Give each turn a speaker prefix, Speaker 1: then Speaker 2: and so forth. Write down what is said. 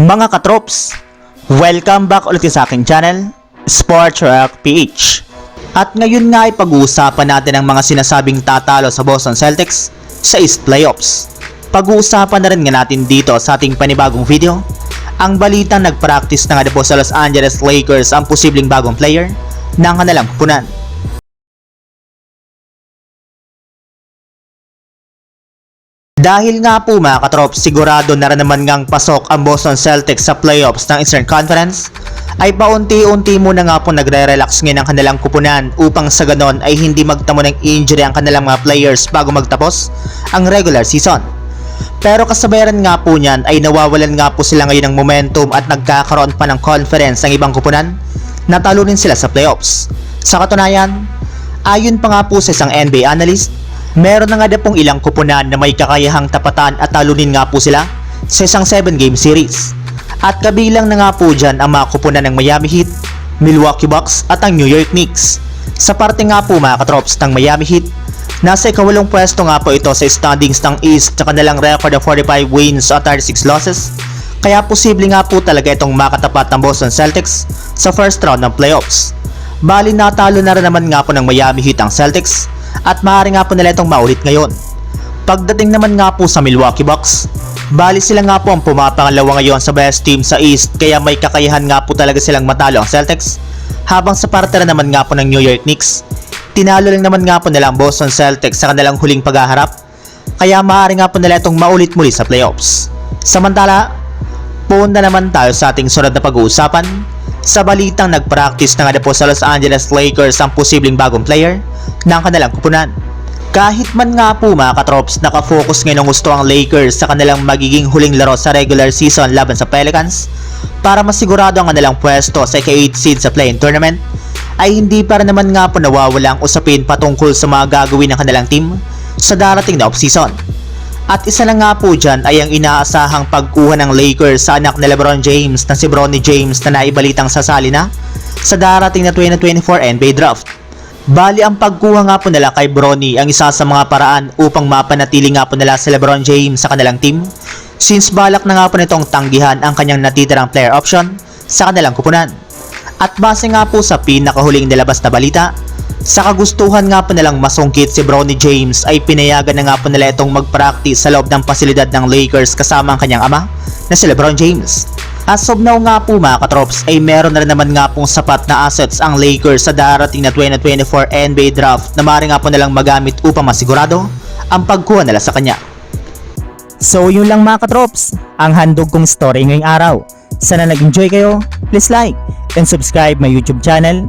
Speaker 1: Mga katrops, welcome back ulit sa aking channel, Sports Rock PH. At ngayon nga ay pag-uusapan natin ang mga sinasabing tatalo sa Boston Celtics sa East Playoffs. Pag-uusapan na rin nga natin dito sa ating panibagong video, ang balitang nag-practice na nga po sa Los Angeles Lakers ang posibleng bagong player ng kanilang punan. Dahil nga po mga katrop, sigurado na rin naman ngang pasok ang Boston Celtics sa playoffs ng Eastern Conference, ay paunti-unti muna nga po nagre-relax ngayon ang kanilang kupunan upang sa ganon ay hindi magtamo ng injury ang kanilang mga players bago magtapos ang regular season. Pero kasabayan nga po niyan ay nawawalan nga po sila ngayon ng momentum at nagkakaroon pa ng conference ang ibang kupunan na talunin sila sa playoffs. Sa katunayan, ayon pa nga po sa isang NBA analyst, meron na nga na pong ilang kupunan na may kakayahang tapatan at talunin nga po sila sa isang 7-game series. At kabilang na nga po dyan ang mga kupunan ng Miami Heat, Milwaukee Bucks at ang New York Knicks. Sa parte nga po mga katrops ng Miami Heat, nasa ikawalong pwesto nga po ito sa standings ng East sa kanilang record of 45 wins at 36 losses. Kaya posible nga po talaga itong makatapat ng Boston Celtics sa first round ng playoffs. Bali natalo na rin naman nga po ng Miami Heat ang Celtics at maaari nga po nila itong maulit ngayon. Pagdating naman nga po sa Milwaukee Bucks, bali sila nga po ang pumapangalawa ngayon sa best team sa East kaya may kakayahan nga po talaga silang matalo ang Celtics. Habang sa parte na naman nga po ng New York Knicks, tinalo lang naman nga po nila ang Boston Celtics sa kanilang huling paghaharap kaya maaari nga po nila itong maulit muli sa playoffs. Samantala, Punta naman tayo sa ating sunod na pag-uusapan. Sa balitang nag-practice na nga po sa Los Angeles Lakers ang posibleng bagong player ng kanilang kupunan. Kahit man nga po mga katrops, nakafocus ngayon ng gusto ang Lakers sa kanilang magiging huling laro sa regular season laban sa Pelicans para masigurado ang kanilang pwesto sa ika-8 seed sa play-in tournament ay hindi para naman nga po nawawala ang usapin patungkol sa mga gagawin ng kanilang team sa darating na offseason. At isa na nga po dyan ay ang inaasahang pagkuha ng Lakers sa anak ni Lebron James na si Bronny James na naibalitang sasali na sa darating na 2024 NBA Draft. Bali ang pagkuha nga po nila kay Bronny ang isa sa mga paraan upang mapanatili nga po nila si Lebron James sa kanilang team since balak na nga po nitong tanggihan ang kanyang natitirang player option sa kanilang kupunan. At base nga po sa pinakahuling nilabas na balita, sa kagustuhan nga po nilang masungkit si Bronny James ay pinayagan na nga po nila itong mag-practice sa loob ng pasilidad ng Lakers kasama ang kanyang ama na si Lebron James. As of now nga po mga katrops ay meron na rin naman nga pong sapat na assets ang Lakers sa darating na 2024 NBA Draft na maaari nga po nilang magamit upang masigurado ang pagkuha nila sa kanya.
Speaker 2: So yun lang mga katrops, ang handog kong story ngayong araw. Sana nag-enjoy kayo, please like and subscribe my YouTube channel,